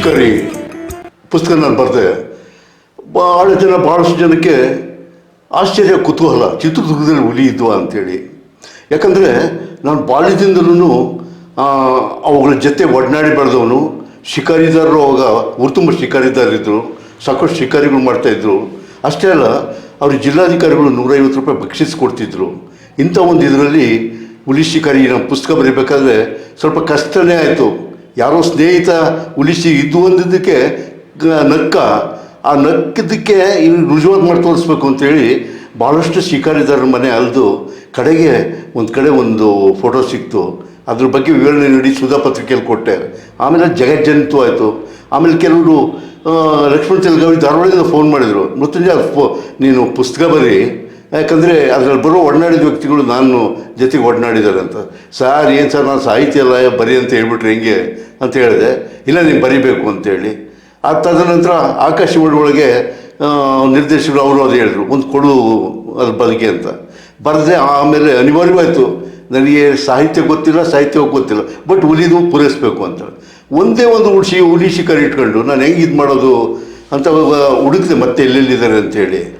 ಶಿಕಾರಿ ಪುಸ್ತಕ ನಾನು ಬರೆದೆ. ಭಾಳ ಜನ ಭಾಳಷ್ಟು ಜನಕ್ಕೆ ಆಶ್ಚರ್ಯ, ಕುತೂಹಲ, ಚಿತ್ರದುರ್ಗದಲ್ಲಿ ಹುಲಿ ಇದ್ವಾ ಅಂತೇಳಿ ಯಾಕಂದರೆ ನಾನು ಬಾಲ್ಯದಿಂದಲೂ ಅವುಗಳ ಜೊತೆ ಒಡನಾಡಿ ಬೆಳೆದವನು. ಶಿಕಾರಿದಾರರು ಅವಾಗ ಊರ್ತುಂಬ ಶಿಕಾರಿದಾರರಿದ್ದರು ಸಾಕಷ್ಟು ಶಿಕಾರಿಗಳು ಮಾಡ್ತಾಯಿದ್ರು. ಅಷ್ಟೇ ಅಲ್ಲ, ಅವರು ಜಿಲ್ಲಾಧಿಕಾರಿಗಳು ನೂರೈವತ್ತು ರೂಪಾಯಿ ಭಕ್ಷಿಸಿ ಕೊಡ್ತಿದ್ರು. ಇಂಥ ಒಂದು ಇದರಲ್ಲಿ ಹುಲಿ ಶಿಕಾರಿ ನಮ್ಮ ಪುಸ್ತಕ ಬರೀಬೇಕಾದ್ರೆ ಸ್ವಲ್ಪ ಕಷ್ಟನೇ ಆಯಿತು. ಯಾರೋ ಸ್ನೇಹಿತ ಉಳಿಸಿ ಇದ್ದು ಒಂದಿದ್ದಕ್ಕೆ ನಕ್ಕ, ಆ ನಕ್ಕಿದ್ದಕ್ಕೆ ಇನ್ನು ರುಜುವಾತ್ ಮಾಡಿ ತೋರಿಸ್ಬೇಕು ಅಂತೇಳಿ ಭಾಳಷ್ಟು ಶಿಕಾರಿದಾರರ ಮನೆ ಅಲ್ದು ಕಡೆಗೆ ಒಂದು ಕಡೆ ಒಂದು ಫೋಟೋ ಸಿಕ್ತು. ಅದ್ರ ಬಗ್ಗೆ ವಿವರಣೆ ನೀಡಿ ಸುಧಾ ಪತ್ರಿಕೆಯಲ್ಲಿ ಕೊಟ್ಟೆ. ಆಮೇಲೆ ಜಗಜ್ಜನಿತು ಆಯಿತು. ಆಮೇಲೆ ಕೆಲವರು ಲಕ್ಷ್ಮಣ ತೆಲಗಾವಿ ಧಾರವಾಡದಿಂದ ಫೋನ್ ಮಾಡಿದರು. ಮೃತ್ಯುಂಜಯ ಫೋ, ನೀನು ಪುಸ್ತಕ ಬರೀ ಯಾಕಂದರೆ ಅದರಲ್ಲಿ ಬರೋ ಒಡನಾಡಿದ ವ್ಯಕ್ತಿಗಳು ನಾನು ಜೊತೆಗೆ ಒಡನಾಡಿದ್ದಾರೆ ಅಂತ. ಸರ್, ಏನು ಸರ್, ನಾನು ಸಾಹಿತ್ಯ ಅಲ್ಲ ಬರಿ ಅಂತ ಹೇಳ್ಬಿಟ್ರೆ ಹೆಂಗೆ? ಅಂತ ಹೇಳಿದೆ. ಇಲ್ಲ, ನೀನು ಬರಿಬೇಕು ಅಂತೇಳಿ ಆ ತದನಂತರ ಆಕಾಶವಾಣಿ ಒಳಗೆ ನಿರ್ದೇಶಕರು ಅವರು ಅದು ಹೇಳಿದ್ರು. ಒಂದು ಕೊಡು ಅದ್ರ ಬದುಕಿ ಅಂತ. ಬರೆದೆ ಆಮೇಲೆ ಅನಿವಾರ್ಯವಾಯಿತು. ನನಗೆ ಸಾಹಿತ್ಯ ಗೊತ್ತಿಲ್ಲ ಸಾಹಿತ್ಯ ಗೊತ್ತಿಲ್ಲ. ಬಟ್ ಹುಲಿದು ಪೂರೈಸಬೇಕು ಅಂತ. ಒಂದೇ ಒಂದು ಉಳಿಸಿ ಹುಲಿ ಕರೆ ಇಟ್ಕೊಂಡು ನಾನು ಹೆಂಗೆ ಇದು ಮಾಡೋದು? ಅಂತ ಹುಡುಕಿದೆ, ಮತ್ತೆ ಎಲ್ಲೆಲ್ಲಿದ್ದಾರೆ? ಅಂತೇಳಿ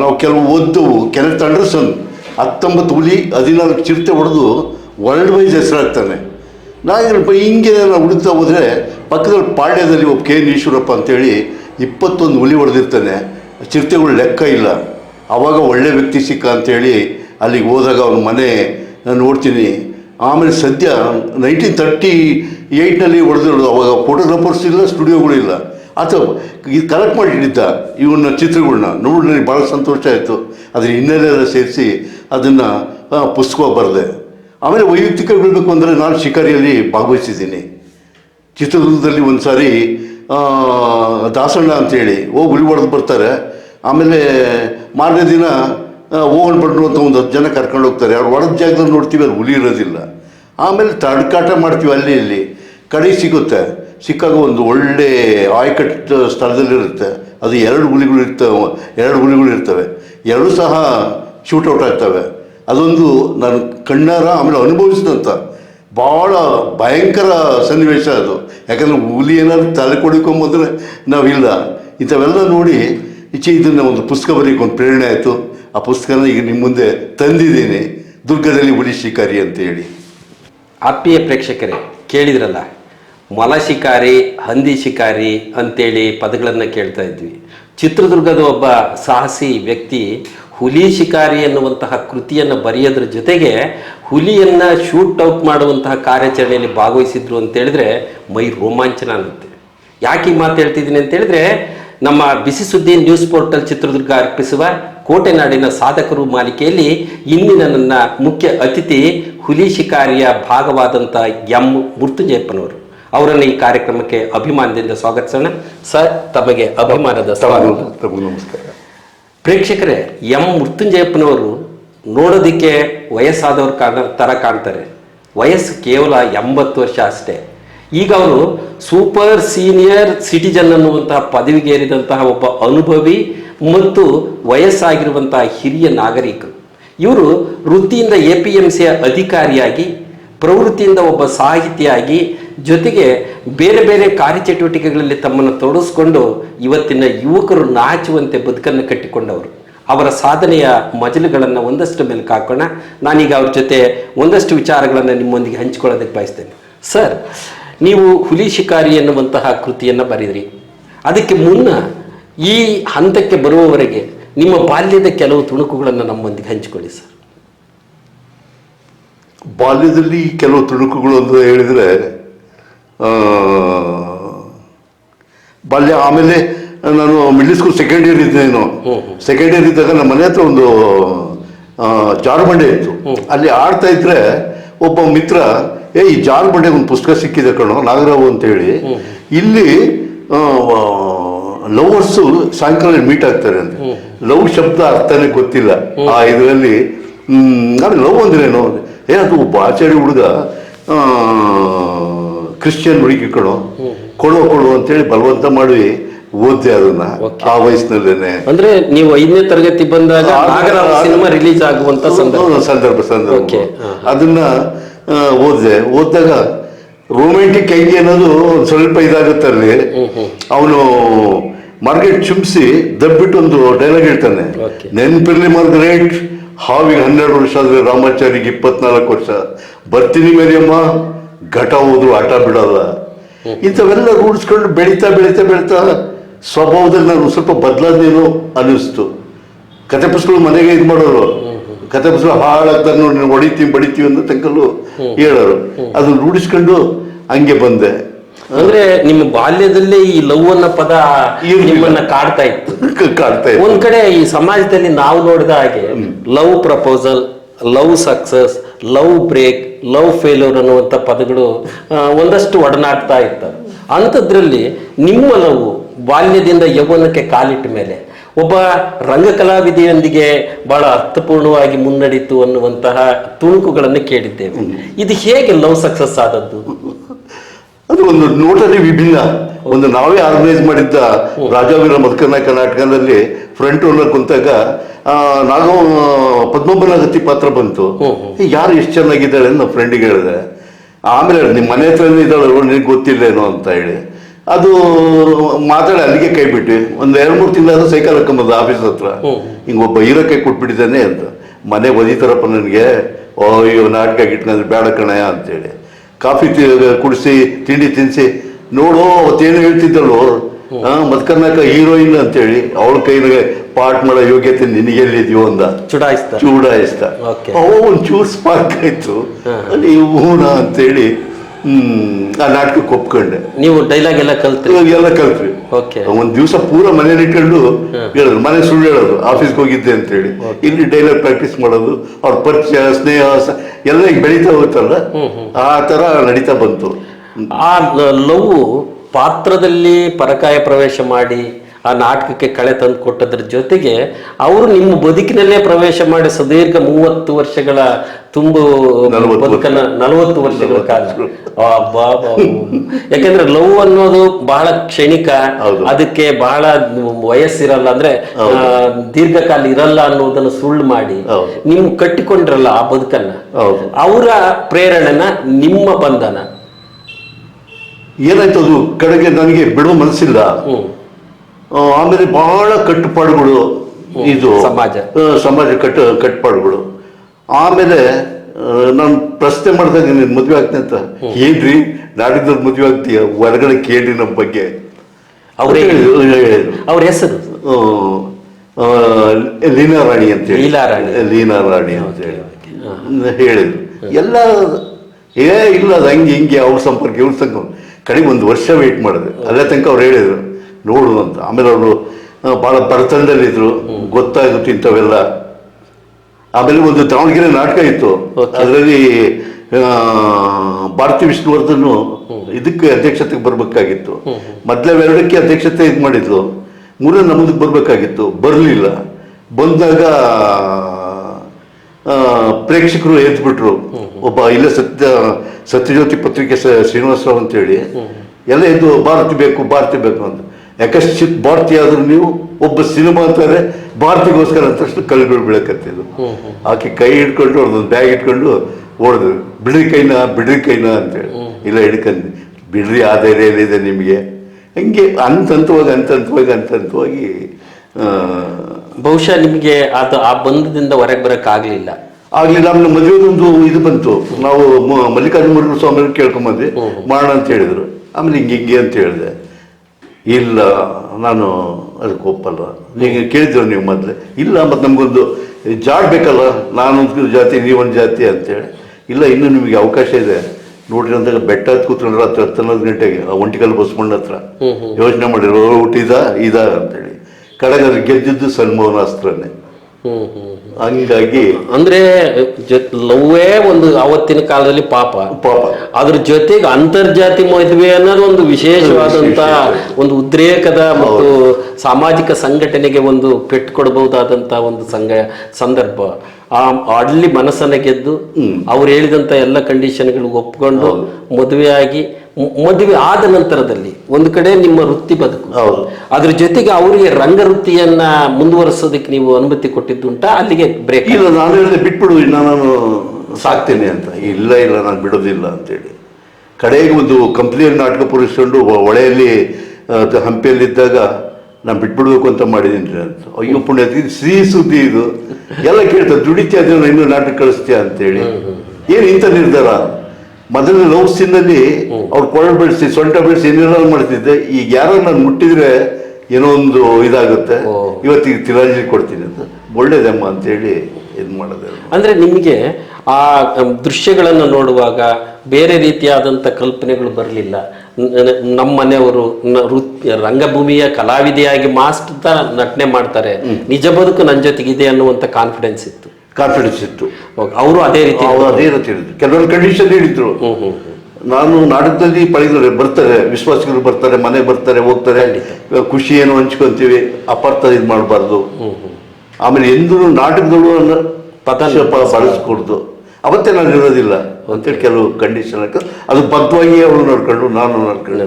ನಾವು ಕೆಲವು ಓದ್ದವು ಕೆನೆತ್ ಅಂಡರ್ಸನ್ ಹತ್ತೊಂಬತ್ತು ಹುಲಿ, ಹದಿನಾಲ್ಕು ಚಿರತೆ ಹೊಡೆದು ವರ್ಲ್ಡ್ ವೈಸ್ ಹೆಸರಾಗ್ತಾನೆ. ನಾನು ಹಿಂಗೆ ನಾನು ಹುಡುಕ್ತಾ ಹೋದರೆ ಪಕ್ಕದಲ್ಲಿ ಪಾಳ್ಯದಲ್ಲಿ ಒಬ್ಬ ಕೆ ಎನ್ ಈಶ್ವರಪ್ಪ ಅಂತೇಳಿ ಇಪ್ಪತ್ತೊಂದು ಹುಲಿ ಹೊಡೆದಿರ್ತಾನೆ. ಚಿರತೆಗಳು ಲೆಕ್ಕ ಇಲ್ಲ. ಆವಾಗ ಒಳ್ಳೆ ವ್ಯಕ್ತಿ ಸಿಕ್ಕ ಅಂತೇಳಿ ಅಲ್ಲಿಗೆ ಹೋದಾಗ ಅವನ ಮನೆ ನಾನು ನೋಡ್ತೀನಿ. ಆಮೇಲೆ ಸದ್ಯ ನೈನ್ಟೀನ್ ತರ್ಟಿ ಏಯ್ಟ್ನಲ್ಲಿ ಹೊಡೆದಿರೋದು, ಅವಾಗ ಫೋಟೋಗ್ರಾಫರ್ಸ್ ಇಲ್ಲ ಸ್ಟುಡಿಯೋಗಳಿಲ್ಲ ಆತ ಇದು ಕಲೆಕ್ಟ್ ಮಾಡಿಟ್ಟಿದ್ದ ಇವನ್ನ ಚಿತ್ರಗಳನ್ನ. ನೋಡಿ ನನಗೆ ಭಾಳ ಸಂತೋಷ ಆಯಿತು. ಅದ್ರ ಹಿನ್ನೆಲೆಲ್ಲ ಸೇರಿಸಿ ಅದನ್ನು ಪುಸ್ತಕ ಬರೆದೆ. ಆಮೇಲೆ ವೈಯಕ್ತಿಕ ಬೀಳಬೇಕು ಅಂದರೆ ನಾನು ಶಿಕಾರಿಯಲ್ಲಿ ಭಾಗವಹಿಸಿದ್ದೀನಿ. ಚಿತ್ರದುರ್ಗದಲ್ಲಿ ಒಂದು ಸಾರಿ ದಾಸಣ್ಣ ಅಂತೇಳಿ ಹೋಗಿ ಹುಲಿ ಹೊಡೆದು ಬರ್ತಾರೆ. ಆಮೇಲೆ ಮಾರನೇ ದಿನ ಬಂದ್ರು ಅಂತ ಒಂದು ಹತ್ತು ಜನ ಕರ್ಕೊಂಡು ಹೋಗ್ತಾರೆ. ಅವ್ರು ಹೊಡೆದ ಜಾಗದಲ್ಲಿ ನೋಡ್ತೀವಿ ಅದು ಹುಲಿ ಇರೋದಿಲ್ಲ. ಆಮೇಲೆ ತಡ್ಕಾಟ ಮಾಡ್ತೀವಿ, ಅಲ್ಲಿ, ಇಲ್ಲಿ. ಕಡೆ ಸಿಗುತ್ತೆ. ಸಿಕ್ಕಾಗ ಒಂದು ಒಳ್ಳೆ ಆಯಕಟ್ಟು ಸ್ಥಳದಲ್ಲಿರುತ್ತೆ. ಅದು ಎರಡು ಹುಲಿಗಳು ಇರ್ತವೆ ಎರಡು ಹುಲಿಗಳು ಇರ್ತವೆ. ಎರಡೂ ಸಹ ಶೂಟೌಟ್ ಆಗ್ತವೆ. ಅದೊಂದು ನಾನು ಕಣ್ಣಾರ ಆಮೇಲೆ ಅನುಭವಿಸಿದಂಥ ಭಾಳ ಭಯಂಕರ ಸನ್ನಿವೇಶ ಅದು. ಯಾಕಂದರೆ ಹುಲಿ ಏನಾದರೂ ತಲೆ ಕೊಡಿಕೊಂಬಂದ್ರೆ ನಾವಿಲ್ಲ. ಇಂಥವೆಲ್ಲ ನೋಡಿ ಈಚೆ ಇದನ್ನು ಒಂದು ಪುಸ್ತಕ ಬರೀಕ್ಕೆ ಪ್ರೇರಣೆ ಆಯಿತು. ಆ ಪುಸ್ತಕನ ಈಗ ನಿಮ್ಮ ಮುಂದೆ ತಂದಿದ್ದೀನಿ. ದುರ್ಗದಲ್ಲಿ ಹುಲಿ ಶಿಕಾರಿ ಅಂತ ಹೇಳಿ ಆತ್ಮೀಯ ಪ್ರೇಕ್ಷಕರೇ, ಕೇಳಿದ್ರಲ್ಲ? ಮೊಲ ಶಿಕಾರಿ, ಹಂದಿ ಶಿಕಾರಿ ಅಂತೇಳಿ ಪದಗಳನ್ನು ಕೇಳ್ತಾ ಇದ್ವಿ. ಚಿತ್ರದುರ್ಗದ ಒಬ್ಬ ಸಾಹಸಿ ವ್ಯಕ್ತಿ ಹುಲಿ ಶಿಕಾರಿ ಎನ್ನುವಂತಹ ಕೃತಿಯನ್ನು ಬರೆಯೋದ್ರ ಜೊತೆಗೆ ಹುಲಿಯನ್ನು ಶೂಟ್ ಔಟ್ ಮಾಡುವಂತಹ ಕಾರ್ಯಾಚರಣೆಯಲ್ಲಿ ಭಾಗವಹಿಸಿದ್ರು ಅಂತೇಳಿದ್ರೆ ಮೈ ರೋಮಾಂಚನ ಅನ್ನುತ್ತೆ ಯಾಕೆ ಈ ಮಾತು ಹೇಳ್ತಿದ್ದೀನಿ ಅಂತೇಳಿದ್ರೆ ನಮ್ಮ ಬಿಸಿ ಸುದ್ದಿ ನ್ಯೂಸ್ ಪೋರ್ಟಲ್ ಚಿತ್ರದುರ್ಗ ಅರ್ಪಿಸುವ ಕೋಟೆನಾಡಿನ ಸಾಧಕರು ಮಾಲಿಕೆಯಲ್ಲಿ ಇಂದಿನ ನನ್ನ ಮುಖ್ಯ ಅತಿಥಿ ಹುಲಿ ಶಿಕಾರಿಯ ಭಾಗವಾದಂಥ ಎಂ ಮೃತ್ಯುಂಜಯಪ್ಪನವರು ಅವರನ್ನು ಈ ಕಾರ್ಯಕ್ರಮಕ್ಕೆ ಅಭಿಮಾನದಿಂದ ಸ್ವಾಗತಿಸೋಣ. ಸರ್ ತಮಗೆ ಅಭಿಮಾನದ ಸ್ವಾಗತ. ನಮಸ್ಕಾರ. ಪ್ರೇಕ್ಷಕರೇ ಎಂ ಮೃತ್ಯುಂಜಯಪ್ಪನವರು ನೋಡೋದಕ್ಕೆ ವಯಸ್ಸಾದವ್ರ ಕಾಣ ಥರ ಕಾಣ್ತಾರೆ. ವಯಸ್ಸು ಕೇವಲ ಎಂಬತ್ತು ವರ್ಷ ಅಷ್ಟೇ. ಈಗ ಅವರು ಸೂಪರ್ ಸೀನಿಯರ್ ಸಿಟಿಜನ್ ಅನ್ನುವಂತಹ ಪದವಿಗೇರಿದಂತಹ ಒಬ್ಬ ಅನುಭವಿ ಮತ್ತು ವಯಸ್ಸಾಗಿರುವಂತಹ ಹಿರಿಯ ನಾಗರಿಕರು ಇವರು ವೃತ್ತಿಯಿಂದ ಎ ಪಿ ಎಂ ಸಿಯ ಅಧಿಕಾರಿಯಾಗಿ ಪ್ರವೃತ್ತಿಯಿಂದ ಒಬ್ಬ ಸಾಹಿತಿಯಾಗಿ ಜೊತೆಗೆ ಬೇರೆ ಬೇರೆ ಕಾರ್ಯಚಟುವಟಿಕೆಗಳಲ್ಲಿ ತಮ್ಮನ್ನು ತೊಡಗಿಸ್ಕೊಂಡು ಇವತ್ತಿನ ಯುವಕರು ನಾಚುವಂತೆ ಬದುಕನ್ನು ಕಟ್ಟಿಕೊಂಡವರು. ಅವರ ಸಾಧನೆಯ ಮಜಲುಗಳನ್ನು ಒಂದಷ್ಟು ಮೇಲೆ ಹಾಕೋಣ. ನಾನೀಗ ಅವ್ರ ಜೊತೆ ಒಂದಷ್ಟು ವಿಚಾರಗಳನ್ನು ನಿಮ್ಮೊಂದಿಗೆ ಹಂಚಿಕೊಳ್ಳೋದಕ್ಕೆ ಬಯಸ್ತೇನೆ. ಸರ್, ನೀವು ಹುಲಿ ಶಿಕಾರಿ ಎನ್ನುವಂತಹ ಕೃತಿಯನ್ನು ಬರೆದ್ರಿ. ಅದಕ್ಕೆ ಮುನ್ನ ಈ ಹಂತಕ್ಕೆ ಬರುವವರೆಗೆ ನಿಮ್ಮ ಬಾಲ್ಯದ ಕೆಲವು ತುಣುಕುಗಳನ್ನು ನಮ್ಮೊಂದಿಗೆ ಹಂಚಿಕೊಳ್ಳಿ ಸರ್. ಬಾಲ್ಯದಲ್ಲಿ ಕೆಲವು ತುಣುಕುಗಳು ಅಂತ ಹೇಳಿದರೆ ಬಾಲ್ಯ ಆಮೇಲೆ ನಾನು ಮಿಡ್ಲ್ ಸ್ಕೂಲ್ ಸೆಕೆಂಡ್ ಇಯರ್ ಇದ್ದೇನು ಸೆಕೆಂಡ್ ಇಯರ್ ಇದ್ದಾಗ ನಮ್ಮ ಮನೆ ಹತ್ರ ಒಂದು ಜಾರುಬಂಡೆ ಇತ್ತು. ಅಲ್ಲಿ ಆಡ್ತಾ ಇದ್ರೆ ಒಬ್ಬ ಮಿತ್ರ ಏ ಈ ಜಾರುಬಂಡೆಗೆ ಒಂದು ಪುಸ್ತಕ ಸಿಕ್ಕಿದೆ ಕಣೋ ನಾಗರಾವು ಅಂತೇಳಿ. ಇಲ್ಲಿ ಲವರ್ಸು ಸಾಯಂಕಾಲ ಮೀಟ್ ಆಗ್ತಾರೆ ಅಂತ. ಲವ್ ಶಬ್ದ ಅರ್ಥನೇ ಗೊತ್ತಿಲ್ಲ. ಆ ಇದರಲ್ಲಿ ನಾನು ಲವ್ ಅಂದ್ರೇನು? ಏ ಅದು ಒಬ್ಬ ಆಚಾರ್ಯ ಹುಡುಗ. ಕ್ರಿಶ್ಚಿಯನ್ ಹುಡುಗಿ ಕೊಡು. ಕೊಡೋ ಕೊಡು ಅಂತೇಳಿ ಬಲವಂತ ಮಾಡಿ ಓದ್ದೆ ಅದನ್ನ. ಆ ವಯಸ್ಸಿನಲ್ಲೇನೆ. ಅಂದ್ರೆ ನೀವು ಐದನೇ ತರಗತಿ ಬಂದಾಗ ಸಿನಿಮಾ ರಿಲೀಸ್ ಆಗುವಂತ ಸಂದರ್ಭ. ಸಂದರ್ಭ ಸಂದರ್ಭ. ಅದನ್ನ ಓದ್ದೆ ಓದಿದೆ. ಓದಿದಾಗ ರೊಮ್ಯಾಂಟಿಕ್ ಹೆಂಗೆ ಅನ್ನೋದು ಒಂದ್ ಸ್ವಲ್ಪ ಇದಾಗುತ್ತೆ ಅಲ್ಲಿ. ಅವನು ಮಾರ್ಕೆಟ್ ಚುಂಬಿಸಿ ದಬ್ಬಿಟ್ಟು ಒಂದು ಡೈಲಾಗ್ ಹೇಳ್ತಾನೆ. ನೆನ್ಪಿರ್ಲಿ ಮಾರ್ಗರೇಟ್ ಹಾವಿಗೆ ಹನ್ನೆರಡು ವರ್ಷ ಆದ್ರೆ ರಾಮಾಚಾರಿಗೆ ಇಪ್ಪತ್ನಾಲ್ಕು ವರ್ಷ. ಬರ್ತೀನಿ ಮೇರಿಯಮ್ಮ. ಘಟ ಹೋದ್ರು ಆಟ ಬಿಡೋಲ್ಲ ಇಂಥವೆಲ್ಲ ರೂಢಿಸ್ಕೊಂಡು ಬೆಳೀತಾ ಬೆಳೀತಾ ಬೆಳೀತಾ ಸ್ವಭಾವದಲ್ಲಿ ನಾನು ಸ್ವಲ್ಪ ಬದಲಾದೇನೋ ಅನ್ನಿಸ್ತು. ಕತೆ ಪುಸ್ತಕಗಳು ಮನೆಗೆ ಇದು ಮಾಡೋರು. ಕತೆ ಪುಸ್ತಕ ಹಾಳಾಗ್ತಾರೆ ನೋಡಿ ಹೊಡಿತೀವಿ ಬಡಿತೀವಿ ಅಂತ ತನಕಲ್ಲೂ ಹೇಳೋರು. ಅದು ರೂಢಿಸ್ಕೊಂಡು ಹಂಗೆ ಬಂದೆ. ಅಂದ್ರೆ ನಿಮ್ಮ ಬಾಲ್ಯದಲ್ಲೇ ಈ ಲವ್ ಅನ್ನೋ ಪದ. ನಿಮ್ಮನ್ನ ಕಾಡ್ತಾ ಇತ್ತು. ಕಾಡ್ತಾ ಇತ್ತು. ಒಂದ್ ಕಡೆ ಈ ಸಮಾಜದಲ್ಲಿ ನಾವು ನೋಡಿದ ಹಾಗೆ love proposal love success love break love failure ಅನ್ನುವಂಥ ಪದಗಳು ಒಂದಷ್ಟು ಒಡನಾಡ್ತಾ ಇರ್ತವೆ. ಅಂಥದ್ರಲ್ಲಿ ನಿಮ್ಮ ಲವ್ ಬಾಲ್ಯದಿಂದ ಯೌವನಕ್ಕೆ ಕಾಲಿಟ್ಟ ಮೇಲೆ ಒಬ್ಬ ರಂಗಕಲಾವಿದೆಯೊಂದಿಗೆ ಬಹಳ ಅರ್ಥಪೂರ್ಣವಾಗಿ ಮುನ್ನಡೀತು ಅನ್ನುವಂತಹ ತುಣುಕುಗಳನ್ನು ಕೇಳಿದ್ದೇವೆ. ಇದು ಹೇಗೆ ಲವ್ ಸಕ್ಸಸ್ ಆದದ್ದು? ಅದು ಒಂದು ನೋಟಲ್ಲಿ ವಿಭಿನ್ನ. ಒಂದು ನಾವೇ ಆರ್ಗನೈಸ್ ಮಾಡಿದ್ದ ರಾಜವೀರ ಮಧುಕರ್ಣ ಕರ್ನಾಟಕದಲ್ಲಿ ಫ್ರಂಟ್ ಓನರ್ ಕುಂತಾಗ ಆ, ನಾಗವ ಪದ್ಮನಾಭತಿ ಪಾತ್ರ ಬಂತು. ಯಾರು ಎಷ್ಟು ಚೆನ್ನಾಗಿದ್ದಾಳೆ ಅಂತ ನಮ್ಮ ಫ್ರೆಂಡಿಗೆ ಹೇಳಿದೆ. ಆಮೇಲೆ ನಿಮ್ಮ ಮನೆ ಹತ್ರನೇ ಇದ್ದಾಳೆ ನಿನಗೆ ಗೊತ್ತಿಲ್ಲೇನೋ ಅಂತ ಹೇಳಿ. ಅದು ಮಾತಾಡಿ ಅಲ್ಲಿಗೆ ಕೈ ಬಿಟ್ಟು ಒಂದು ಎರಡು ಮೂರು ತಿಂಗಳಾದ್ರೂ ಸೈಕಲ್ ಹಾಕೊಂಬಂದು ಆಫೀಸ್ ಹತ್ರ. ಹಿಂಗೆ ಒಬ್ಬ ಹೀರೋ ಕೈ ಕೊಟ್ಬಿಟ್ಟಿದ್ದಾನೆ ಅಂತ. ಮನೆ ಒದಿತಾರಪ್ಪ ನನಗೆ. ಓ ಅಯ್ಯೋ ನಾಟಕ ಗಿಟ್ಕೊಂಡ್ರೆ ಬೇಡ ಕಣಯ್ಯ ಅಂತೇಳಿ. ಕಾಫಿ ಕುಡಿಸಿ ತಿಂಡಿ ತಿನ್ಸಿ. ನೋಡು ಅವತ್ತೇನು ಹೇಳ್ತಿದ್ದಳು ಮತ್ಕರ್ನಾಕ ಹೀರೋಯಿನ್ ಅಂತೇಳಿ ಅವಳ ಕೈನಾಗ ಪಾಠ ಮಾಡೋ ಯೋಗ್ಯತೆ ನಿನಗೆಲ್ಲಿದ್ಯೋ ಅಂದ. ಚುಡಾಯಿಸ್ತಾ ಚೂಡಾಯಿಸ್ತ. ಅವ ಒಂದು ಚೂರು ಸ್ಪಾರ್ಕ್ ಆಯ್ತು ಅಲ್ಲಿ ಹೂನ ಅಂತೇಳಿ ಆ ನಾಟಕಕ್ಕೆ ಒಪ್ಕೊಂಡೆ ನೀವು ಡೈಲಾಗ್ ಎಲ್ಲ ಕಲ್ತ್ರಿ? ಎಲ್ಲ ಕಲ್ತ್ರಿ. ಓಕೆ. ಒಂದ್ ದಿವಸ ಪೂರ ಮನೇಲಿ ಇಟ್ಕೊಂಡು ಹೇಳೋದು ಮನೆ ಸುಳ್ಳು ಹೇಳೋದು ಆಫೀಸ್ಗೆ ಹೋಗಿದ್ದೆ ಅಂತ ಹೇಳಿ ಇಲ್ಲಿ ಡೈಲಾಗ್ ಪ್ರಾಕ್ಟೀಸ್ ಮಾಡೋದು ಅವ್ರ ಪರಿಚಯ ಸ್ನೇಹ ಎಲ್ಲ ಈಗ ಬೆಳೀತಾ ಹೋಗ್ತಾರಲ್ಲ ಆ ತರ ನಡೀತಾ ಬಂತು. ಆ ಲವ್ ಪಾತ್ರದಲ್ಲಿ ಪರಕಾಯ ಪ್ರವೇಶ ಮಾಡಿ ಆ ನಾಟಕಕ್ಕೆ ಕಳೆ ತಂದು ಕೊಟ್ಟದ್ರ ಜೊತೆಗೆ ಅವರು ನಿಮ್ಮ ಬದುಕಿನಲ್ಲೇ ಪ್ರವೇಶ ಮಾಡಿ ಸುದೀರ್ಘ ಮೂವತ್ತು ವರ್ಷಗಳ ತುಂಬು ಬದುಕನ್ನ ನಲವತ್ತು ವರ್ಷಗಳ ಕಾಲ. ಯಾಕಂದ್ರೆ ಲವ್ ಅನ್ನೋದು ಬಹಳ ಕ್ಷಣಿಕ. ಅದಕ್ಕೆ ಬಹಳ ವಯಸ್ಸಿರಲ್ಲ ಅಂದ್ರೆ ದೀರ್ಘಕಾಲ ಇರಲ್ಲ ಅನ್ನೋದನ್ನ ಸುಳ್ಳು ಮಾಡಿ. ನಿಮ್ ಕಟ್ಟಿಕೊಂಡ್ರಲ್ಲ ಆ ಬದುಕನ್ನ. ಅವರ ಪ್ರೇರಣೆನ ನಿಮ್ಮ ಬಂಧನ. ಏನಾಯ್ತು ಅದು? ಕಡೆಗೆ ನನಗೆ ಬಿಡುವ ಮನಸ್ಸಿಲ್ಲ. ಆಮೇಲೆ ಬಹಳ ಕಟ್ಟುಪಾಡುಗಳು ಇದು ಸಮಾಜ. ಸಮಾಜ ಕಟ್ಟು ಕಟ್ಟುಪಾಡುಗಳು ಆಮೇಲೆ ನಾನು ಪ್ರಶ್ನೆ ಮಾಡಿದಾಗ ನೀನು ಮದುವೆ ಆಗ್ತೀನಿ ಅಂತ. ಏನ್ರಿ? ನಾಡಿದ್ದು ಮದುವೆ ಆಗ್ತೀಯ? ಹೊರಗಡೆ ಕೇಳಿ ನಮ್ಮ ಬಗ್ಗೆ. ಅವರೇ. ಅವ್ರ ಹೆಸರು. ಲೀನಾ ರಾಣಿ ಅಂತ ಹೇಳಿ. ಲೀನಾ ರಾಣಿ ಅಂತ ಹೇಳಿ. ಹೇಳಿದ್ರು ಎಲ್ಲ ಏ ಇಲ್ಲ ಅದು ಹಂಗೆ ಹಿಂಗೆ ಅವ್ರ ಸಂಪರ್ಕ ಇವ್ರ ಸಂಪರ್ಕ. ಕಡಿಮೆ ಒಂದು ವರ್ಷ ವೇಟ್ ಮಾಡಿದೆ. ಅಲ್ಲೇ ತನಕ ಅವ್ರು ಹೇಳಿದ್ರು. ನೋಡು ಅಂತ ಆಮೇಲೆ ಅವರು ಭಾಳ ಬಡತನದಲ್ಲಿದ್ರು ಗೊತ್ತಾಗುತ್ತೆ ಇಂಥವೆಲ್ಲ ಆಮೇಲೆ ಒಂದು ದಾವಣಗೆರೆ ನಾಟಕ ಇತ್ತು. ಅದರಲ್ಲಿ ಭಾರತಿ ವಿಷ್ಣುವರ್ಧನ್ ಇದಕ್ಕೆ ಅಧ್ಯಕ್ಷತೆಗೆ ಬರಬೇಕಾಗಿತ್ತು. ಮೊದಲೇ ಎರಡಕ್ಕೆ ಅಧ್ಯಕ್ಷತೆ ಇದು ಮಾಡಿದ್ಲು. ಮೂರನೇ ನಮ್ಮದಕ್ಕೆ ಬರಬೇಕಾಗಿತ್ತು. ಬರಲಿಲ್ಲ. ಬಂದಾಗ ಪ್ರೇಕ್ಷಕರು ಎದ್ಬಿಟ್ರು. ಒಬ್ಬ ಇಲ್ಲ ಸತ್ಯ ಸತ್ಯಜ್ಯೋತಿ ಪತ್ರಿಕೆ ಶ್ರೀನಿವಾಸರಾವ್ ಅಂತೇಳಿ. ಎಲ್ಲ ಎದ್ದು ಭಾರತಿ ಬೇಕು ಭಾರತಿ ಬೇಕು ಅಂತ. ಯಾಕಶ್ಚಿತ್ ಭಾರತಿ ಆದ್ರೂ ನೀವು ಒಬ್ಬ ಸಿನಿಮಾ ಅಂತಾರೆ ಭಾರತಿಗೋಸ್ಕರ ಅಂತ ತಕ್ಷಣ ಕಲ್ಲುಗಳು ಅದು ಆಕೆ ಕೈ ಹಿಡ್ಕೊಂಡು ಅವ್ರದ್ದೊಂದು ಬ್ಯಾಗ್ ಇಟ್ಕೊಂಡು ಓಡಿದ್ರು ಬಿಡ್ರಿ ಕೈನ ಬಿಡ್ರಿ ಕೈನ ಅಂತೇಳಿ. ಇಲ್ಲ ಹಿಡ್ಕಂದು ಬಿಡ್ರಿ ಆ ಧೈರ್ಯ ಏನಿದೆ ನಿಮಗೆ? ಹಂಗೆ ಅಂತಂತವಾಗಿ ಅಂತಂತವಾಗಿ ಅಂತಂತವಾಗಿ ಬಹುಶಃ ನಿಮಗೆ ಅದು ಆ ಬಂಧದಿಂದ ಹೊರಗೆ ಬರಕ್ ಆಗ್ಲಿಲ್ಲ. ಆಗ್ಲಿಲ್ಲ. ನಮ್ಮ ಮದುವೆದೊಂದು ಇದು ಬಂತು. ನಾವು ಮಲ್ಲಿಕಾರ್ಜುನ ಮುರುಘ ಸ್ವಾಮಿ ಕೇಳ್ಕೊಂಬಂದ್ವಿ. ಮಾಡೋಣ ಅಂತ ಹೇಳಿದ್ರು. ಆಮೇಲೆ ಹಿಂಗೆ ಹಿಂಗೆ ಅಂತ ಹೇಳಿದೆ. ಇಲ್ಲ ನಾನು ಅದಕ್ಕೆ ಒಪ್ಪಲ್ಲ. ನೀವು ಕೇಳಿದ್ರು ನೀವು ಮೊದಲೇ. ಇಲ್ಲ ಮತ್ತು ನಮಗೊಂದು ಜಾಡ್ ಬೇಕಲ್ಲ ನಾನೊಂದು ಜಾತಿ ನೀವೊಂದು ಜಾತಿ ಅಂತೇಳಿ. ಇಲ್ಲ ಇನ್ನೂ ನಿಮಗೆ ಅವಕಾಶ ಇದೆ. ನೋಡ್ರಿ ಅಂದಾಗ ಬೆಟ್ಟ ಹತ್ತು ಕೂತ್ಕೊಂಡ್ರೆ ಹತ್ತು ಹನ್ನೊಂದು ಗಂಟೆಗೆ ಆ ಒಂಟಿಕಲ್ ಬಸ್ಕೊಂಡ ಹತ್ರ. ಯೋಚನೆ ಮಾಡಿರೋ ಹುಟ್ಟಿದ ಇದ ಅಂತೇಳಿ. ಕಡೆಗೆ ಅದು ಗೆದ್ದಿದ್ದು ಸನ್ಮೋಹನ ಅಸ್ತ್ರನೇ ಹಂಗಾಗಿ ಅಂದ್ರೆ ಲವ್ವೇ ಒಂದು ಅವತ್ತಿನ ಕಾಲದಲ್ಲಿ ಪಾಪ. ಪಾಪ. ಅದ್ರ ಜೊತೆಗೆ ಅಂತರ್ಜಾತಿ ಮದುವೆ ಅನ್ನೋದು ಒಂದು ವಿಶೇಷವಾದಂತ. ಒಂದು ಉದ್ರೇಕದ ಮತ್ತು ಸಾಮಾಜಿಕ ಸಂಘಟನೆಗೆ ಒಂದು ಪೆಟ್ಟು ಕೊಡಬಹುದಾದಂತ ಒಂದು ಸಂಘ ಸಂದರ್ಭ. ಆ ಅಡ್ಲಿ ಮನಸ್ಸನ್ನು ಗೆದ್ದು ಅವ್ರು ಹೇಳಿದಂತ ಎಲ್ಲ ಕಂಡೀಷನ್ಗಳು ಒಪ್ಕೊಂಡು ಮದುವೆಯಾಗಿ ಮದುವೆ ಆದ ನಂತರದಲ್ಲಿ ಒಂದು ಕಡೆ ನಿಮ್ಮ ವೃತ್ತಿ ಬದುಕು. ಹೌದು. ಅದ್ರ ಜೊತೆಗೆ ಅವರಿಗೆ ರಂಗ ವೃತ್ತಿಯನ್ನ ಮುಂದುವರೆಸೋದಕ್ಕೆ ನೀವು ಅನುಮತಿ ಕೊಟ್ಟಿದ್ದುಂಟಾ? ಅಲ್ಲಿಗೆ ಬ್ರೇಕ್ ಇಲ್ಲ ನಾನು ಹೇಳಿದೆ ಬಿಟ್ಬಿಡು ಇನ್ನು ನಾನು ಸಾಕ್ತೇನೆ ಅಂತ. ಇಲ್ಲ ಇಲ್ಲ ನಾನು ಬಿಡೋದಿಲ್ಲ ಅಂತೇಳಿ. ಕಡೆಗೆ ಒಂದು ಕಂಪ್ನಿಯಲ್ಲಿ ನಾಟಕ ಪೂರೈಸ್ಕೊಂಡು ಹೊಳೆಯಲ್ಲಿ ಹಂಪಿಯಲ್ಲಿದ್ದಾಗ ನಾನು ಬಿಟ್ಬಿಡ್ಬೇಕು ಅಂತ ಮಾಡಿದ್ದೀನಿ ಅಂತ. ಅಯ್ಯೋ ಪುಣ್ಯ ಸಿಹಿ ಸುದ್ದಿ ಇದು. ಎಲ್ಲ ಕೇಳ್ತಾರೆ ದುಡಿತೀಯ ಅದನ್ನ ಇನ್ನೂ ನಾಟಕ ಕಳಿಸ್ತೀಯ ಅಂತೇಳಿ. ಏನು ಇಂಥ ನಿರ್ಧಾರ? ಮೊದಲ ಲವ್ ಸೀನಲ್ಲಿ ಅವ್ರು ಕೊಳ ಬೆಳೆಸಿ ಸೊಂಟ ಬೆಳೆಸಿ ಏನೇನೋ ಮಾಡ್ತಿದ್ದೆ. ಈಗ ಯಾರೋ ನಾನು ಮುಟ್ಟಿದ್ರೆ ಏನೋ ಒಂದು ಇದಾಗುತ್ತೆ. ಇವತ್ತಿಗೆ ತಿರಾಜಿ ಕೊಡ್ತೀನಿ ಅಂತ. ಒಳ್ಳೇದಮ್ಮ ಅಂತೇಳಿ ಇದು ಮಾಡಿದೆ. ಅಂದ್ರೆ ನಿಮಗೆ ಆ ದೃಶ್ಯಗಳನ್ನು ನೋಡುವಾಗ ಬೇರೆ ರೀತಿಯಾದಂಥ ಕಲ್ಪನೆಗಳು ಬರಲಿಲ್ಲ. ನಮ್ಮ ಮನೆಯವರು ರಂಗಭೂಮಿಯ ಕಲಾವಿದೆಯಾಗಿ ಮಾಸ್ಟರ್ ನಟನೆ ಮಾಡ್ತಾರೆ. ನಿಜ ಬದುಕು ನನ್ನ ಜೊತೆಗಿದೆ ಅನ್ನುವಂಥ ಕಾನ್ಫಿಡೆನ್ಸ್ ಇತ್ತು. ಕಾನ್ಫಿಡೆನ್ಸ್ ಇತ್ತು. ಅವರು ಅದೇ ರೀತಿ ಅವರು ಅದೇ ರೀತಿ ಕೆಲವೊಂದು ಕಂಡೀಷನ್ ಹೇಳಿದ್ರು. ಹ್ಮ್ ಹ್ಮ್ ನಾನು ನಾಟಕದಲ್ಲಿ ಪಳಗಿದ್ರೆ ಬರ್ತಾರೆ ವಿಶ್ವಾಸಿಗಳು ಬರ್ತಾರೆ ಮನೆ ಬರ್ತಾರೆ ಹೋಗ್ತಾರೆ. ಖುಷಿ ಏನು ಹಂಚ್ಕೊಂತೀವಿ ಅಪಾರ್ಥ ಇದು ಮಾಡಬಾರ್ದು ಆಮೇಲೆ ಎಂದೂ ನಾಟಕಗಳು ಬಳಸ್ಕೊಡ್ದು. ಅವತ್ತೇ ನಾನು ಇರೋದಿಲ್ಲ ಅಂತೇಳಿ ಕೆಲವು ಕಂಡೀಷನ್ ಹಾಕ ಅದು ಬದ್ಧವಾಗಿ ಅವಳು ನೋಡ್ಕೊಂಡು ನಾನು ನೋಡ್ಕೊಂಡು.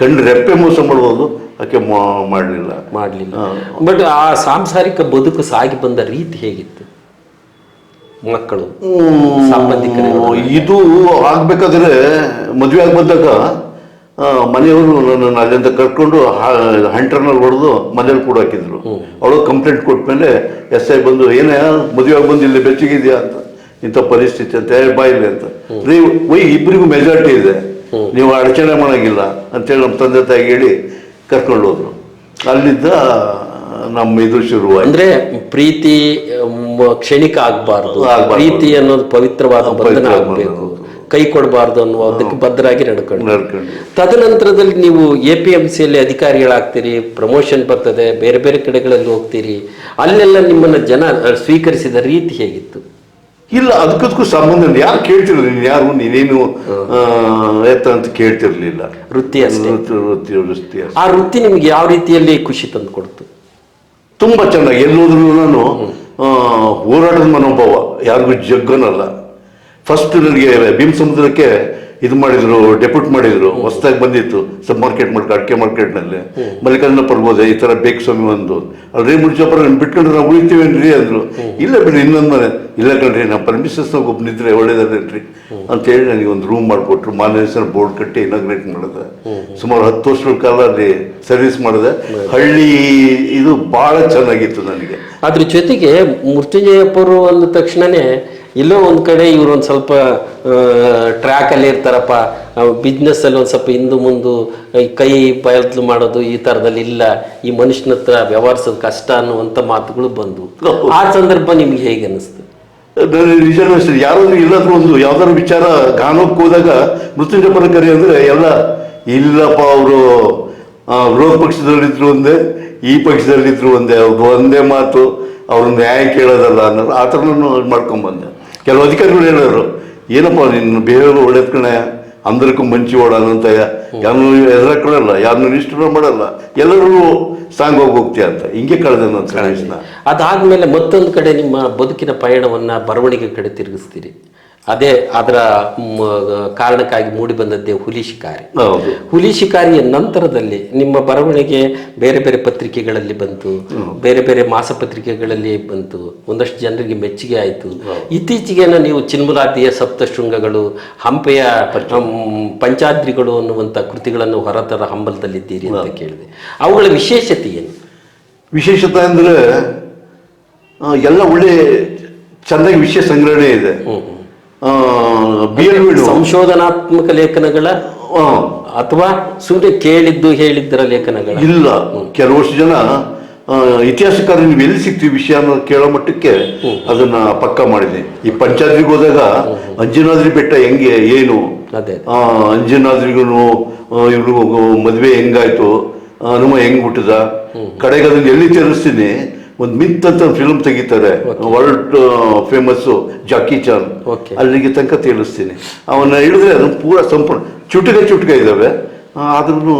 ಕಂಡು ರೆಪ್ಪೆ ಮೋಸ ಮಾಡ್ಬೋದು. ಆಕೆ ಮಾಡಲಿಲ್ಲ. ಮಾಡಲಿಲ್ಲ. ಬಟ್ ಆ ಸಾಂಸಾರಿಕ ಬದುಕು ಸಾಗಿ ಬಂದ ರೀತಿ ಹೇಗಿತ್ತು? ಮಕ್ಕಳು ಸಂಬಂಧಿಕರು ಇದು ಆಗಬೇಕಾದ್ರೆ ಮದುವೆ ಆಗಿ ಬಂದಾಗ ಮನೆಯವರು ನನ್ನನ್ನು ಅಲ್ಲಿಂದ ಕರ್ಕೊಂಡು ಹಂಟರ್ನಲ್ಲಿ ಹೊಡೆದು ಮನೇಲಿ ಕೂಡ ಹಾಕಿದ್ರು ಅವಳು ಕಂಪ್ಲೇಂಟ್ ಕೊಟ್ಮೇಲೆ ಎಸ್ ಐ ಬಂದು ಏನೇ ಮದುವೆ ಆಗಿ ಬಂದು ಇಲ್ಲಿ ಬೆಚ್ಚಗಿದೆಯಾ ಅಂತ. ಇಂಥ ಪರಿಸ್ಥಿತಿ ಅಂತ ಹೇಳಿ ಬಾಯಿಲಿ ಅಂತ. ರೀ ಒಯ್ ಇಬ್ಬರಿಗೂ ಮೆಜಾರಿಟಿ ಇದೆ. ನೀವು ಅಡಚಣೆ ಮಾಡೋಂಗಿಲ್ಲ ಅಂತೇಳಿ ನಮ್ಮ ತಂದೆ ತಾಯಿ ಹೇಳಿ ಕರ್ಕೊಂಡು ಹೋದ್ರು. ಅಲ್ಲಿದ್ದ ನಮ್ಮ ಇದು ಶುರು ಅಂದ್ರೆ ಪ್ರೀತಿ ಕ್ಷಣಿಕ ಆಗ್ಬಾರ್ದು. ಪ್ರೀತಿ ಅನ್ನೋದು ಪವಿತ್ರವಾದ ಬಂಧನ ಆಗಬೇಕು. ಕೈ ಕೊಡಬಾರ್ದು ಅನ್ನುವುದಕ್ಕೆ ಭದ್ರಾಗಿ ನಡ್ಕೊಂಡು ನಡ್ಕೊಂಡು ತದನಂತರದಲ್ಲಿ ನೀವು ಎ ಪಿ ಎಂ ಸಿಯಲ್ಲಿ ಅಧಿಕಾರಿಗಳಾಗ್ತೀರಿ ಪ್ರಮೋಷನ್ ಬರ್ತದೆ ಬೇರೆ ಬೇರೆ ಕಡೆಗಳಲ್ಲಿ ಹೋಗ್ತೀರಿ ಅಲ್ಲೆಲ್ಲ ನಿಮ್ಮನ್ನ ಜನ ಸ್ವೀಕರಿಸಿದ ರೀತಿ ಹೇಗಿತ್ತು? ಇಲ್ಲ ಅದಕ್ಕದಕ್ಕೂ ಸಂಬಂಧ ಯಾರು ಕೇಳ್ತಿರ್ಲಿಲ್ಲ ನೀನು ಯಾರು? ನೀನೇನು ಎತ್ತ ಅಂತ ಕೇಳ್ತಿರ್ಲಿಲ್ಲ. ವೃತ್ತಿ ಅಷ್ಟೇ. ವೃತ್ತಿ ವೃತ್ತಿ ಅಷ್ಟೇ. ಆ ವೃತ್ತಿ ನಿಮ್ಗೆ ಯಾವ ರೀತಿಯಲ್ಲಿ ಖುಷಿ ತಂದು ಕೊಡ್ತು? ತುಂಬಾ ಚೆನ್ನಾಗಿ. ಎಲ್ಲೋದ್ರೂ ನಾನು ಆ, ಹೋರಾಟದ ಮನೋಭಾವ. ಯಾರಿಗೂ ಜಗ್ಗನಲ್ಲ. ಫಸ್ಟ್ ನನಗೆ ಭೀಮ್ ಸಮುದ್ರಕ್ಕೆ ಇದು ಮಾಡಿದ್ರು ಡೆಪ್ಯೂಟ್ ಮಾಡಿದ್ರು ಹೊಸದಾಗಿ ಬಂದಿತ್ತು ಸಬ್ ಮಾರ್ಕೆಟ್ ಮಾರ್ಕೆಟ್ ಅಡಿಕೆ ಮಾರ್ಕೆಟ್ನಲ್ಲಿ ಮಲ್ಲಿಕಾರ್ಜುನ ಪರ್ಬೋದೆ ಈ ತರ ಬೇಕ್ ಸ್ವಾಮಿ ಒಂದು. ಅಲ್ರಿ ಮುಡ್ಚಪ್ಪ ಬಿಟ್ಕೊಂಡ್ರೆ ನಾವು ಉಳಿತೀವೇನ್ರಿ ಅಂದ್ರು. ಇಲ್ಲ ಬಿಡಿ ಇನ್ನೊಂದು ಮನೆ. ಇಲ್ಲ ಕಣ್ರಿ ನಮ್ಮ ಒಬ್ಬ ನಿದ್ರೆ ಒಳ್ಳೇದಲ್ರಿ ಅಂತ ಹೇಳಿ ನನಗೆ ಒಂದು ರೂಮ್ ಮಾಡಿಕೊಟ್ರು. ಮಾನ್ಯ ಬೋರ್ಡ್ ಕಟ್ಟಿ ಇನಾಗ್ರೇಟ್ ಮಾಡಿದೆ. ಸುಮಾರು ಹತ್ತು ವರ್ಷಗಳ ಕಾಲ ಅಲ್ಲಿ ಸರ್ವಿಸ್ ಮಾಡಿದೆ. ಹಳ್ಳಿ ಇದು ಬಹಳ ಚೆನ್ನಾಗಿತ್ತು ನನಗೆ. ಅದ್ರ ಜೊತೆಗೆ ಮೃತ್ಯುಂಜಯಪ್ಪರು ಅಂದ ತಕ್ಷಣನೇ ಎಲ್ಲೋ ಒಂದು ಕಡೆ ಇವ್ರು ಒಂದು ಸ್ವಲ್ಪ ಟ್ರ್ಯಾಕಲ್ಲಿ ಇರ್ತಾರಪ್ಪ. ಬಿಸ್ನೆಸ್ಸಲ್ಲಿ ಒಂದು ಸ್ವಲ್ಪ ಹಿಂದು ಮುಂದು ಈ ಕೈ ಬಯಲು ಮಾಡೋದು ಈ ಥರದಲ್ಲಿ ಇಲ್ಲ. ಈ ಮನುಷ್ಯನ ಹತ್ರ ವ್ಯವಹರಿಸೋದು ಕಷ್ಟ ಅನ್ನುವಂಥ ಮಾತುಗಳು ಬಂದವು. ಆ ಸಂದರ್ಭ ನಿಮ್ಗೆ ಹೇಗೆ ಅನ್ನಿಸ್ತು? ನಿಜನೂ ಅಷ್ಟೇ. ಯಾರೋ ಎಲ್ಲಾದ್ರೂ ಒಂದು ಯಾವ್ದಾದ್ರು ವಿಚಾರ ಗಾನಕ್ಕೆ ಹೋದಾಗ ಮೃತ್ಯುಂಜಯ ಪರಕರಿ ಅಂದರೆ ಎಲ್ಲ ಇಲ್ಲಪ್ಪ ಅವರು ವಿರೋಧ ಪಕ್ಷದಲ್ಲಿದ್ರು ಒಂದೇ ಈ ಪಕ್ಷದಲ್ಲಿದ್ರು ಒಂದೇ. ಅವ್ರು ಒಂದೇ ಮಾತು ಅವ್ರ ನ್ಯಾಯ ಕೇಳೋದಲ್ಲ ಅನ್ನೋದು. ಆ ಥರನೂ ಮಾಡ್ಕೊಂಬಂದೆ ಕೆಲವು ಅಧಿಕಾರಿಗಳು ಹೇಳಿದರು ಏನಪ್ಪ ನಿನ್ನ ಬಿಹೇವಿಯರ್ ಒಳ್ಳೇದು ಕಣೆ ಅಂದ್ರಕ್ಕೂ ಮಂಚಿವಾಡ ಅನ್ನಂತಯ್ಯ ಯಾರನ್ನೂ ಎದುರಾಕೊಳ್ಳಲ್ಲ ಯಾರನ್ನೂ ನಿಷ್ಠೂರ ಮಾಡಲ್ಲ. ಎಲ್ಲರೂ ಸಾಂಗ್ ಹೋಗಿ ಹೋಗ್ತೀಯ ಅಂತ. ಹಿಂಗೆ ಕಳೆದ ಅದಾದ್ಮೇಲೆ ಗಣೇಶನ ಮತ್ತೊಂದು ಕಡೆ ನಿಮ್ಮ ಬದುಕಿನ ಪಯಣವನ್ನ ಬರವಣಿಗೆ ಕಡೆ ತಿರುಗಿಸ್ತೀರಿ. ಅದೇ ಅದರ ಕಾರಣಕ್ಕಾಗಿ ಮೂಡಿ ಬಂದದ್ದೇ ಹುಲಿ ಶಿಕಾರಿ. ಹುಲಿ ಶಿಕಾರಿಯ ನಂತರದಲ್ಲಿ ನಿಮ್ಮ ಬರವಣಿಗೆ ಬೇರೆ ಬೇರೆ ಪತ್ರಿಕೆಗಳಲ್ಲಿ ಬಂತು ಬೇರೆ ಬೇರೆ ಮಾಸಪತ್ರಿಕೆಗಳಲ್ಲಿ ಬಂತು ಒಂದಷ್ಟು ಜನರಿಗೆ ಮೆಚ್ಚುಗೆ ಆಯಿತು. ಇತ್ತೀಚೆಗೇನ ನೀವು ಚಿನ್ಮುಲಾತಿಯ ಸಪ್ತಶೃಂಗಗಳು ಹಂಪೆಯ ಪಂಚಾದ್ರಿಗಳು ಅನ್ನುವಂಥ ಕೃತಿಗಳನ್ನು ಹೊರತರ ಹಂಬಲದಲ್ಲಿದ್ದೀರಿ ಅಂತ ಕೇಳಿದೆ. ಅವುಗಳ ವಿಶೇಷತೆ ಏನು? ವಿಶೇಷತೆ ಅಂದರೆ ಎಲ್ಲ ಒಳ್ಳೆ ಚೆನ್ನಾಗಿ ವಿಷಯ ಸಂಗ್ರಹಣೆ ಇದೆ. ಸಂಶೋಧನಾತ್ಮಕ ಲೇಖನಗಳ ಅಥವಾ ಸುಮ್ಮನೆ ಕೇಳಿದ್ದು ಹೇಳಿದ್ದರ ಲೇಖನಗಳ? ಇಲ್ಲ. ಕೆಲವಷ್ಟು ಜನ ಇತಿಹಾಸಕಾರ ನೀವು ಎಲ್ಲಿ ಸಿಗ್ತೀವಿ ವಿಷಯ ಅನ್ನೋದು ಕೇಳೋ ಮಟ್ಟಕ್ಕೆ ಅದನ್ನ ಪಕ್ಕ ಮಾಡಿದೆ. ಈ ಪಂಚಾದ್ರಿಗೆ ಹೋದಾಗ ಅಂಜನಾದ್ರಿ ಬೆಟ್ಟ ಹೆಂಗೆ ಏನು? ಅಂಜನಾದ್ರಿಗೂ ಇವ್ರಿಗೂ ಮದುವೆ ಹೆಂಗಾಯ್ತು? ಹನುಮ ಹೆಂಗ್ ಹುಟ್ಟಿದ? ಕಡೆಗೆ ಅದನ್ನ ಎಲ್ಲಿ ತೋರಿಸ್ತೀನಿ? ಒಂದು ಮಿತ್ ಅಂತ ಫಿಲ್ಮ್ ತೆಗಿತಾರೆ. World famous Jackie Chan. ಅಲ್ಲಿಗೆ ತನಕ ತಿಳಿಸ್ತೀನಿ ಅವನ್ನ ಹಿಡಿದ್ರೆ ಅದು ಪೂರ ಸಂಪೂರ್ಣ ಚುಟುಕ ಚುಟುಕ ಇದಾವೆ. ಆದ್ರೂ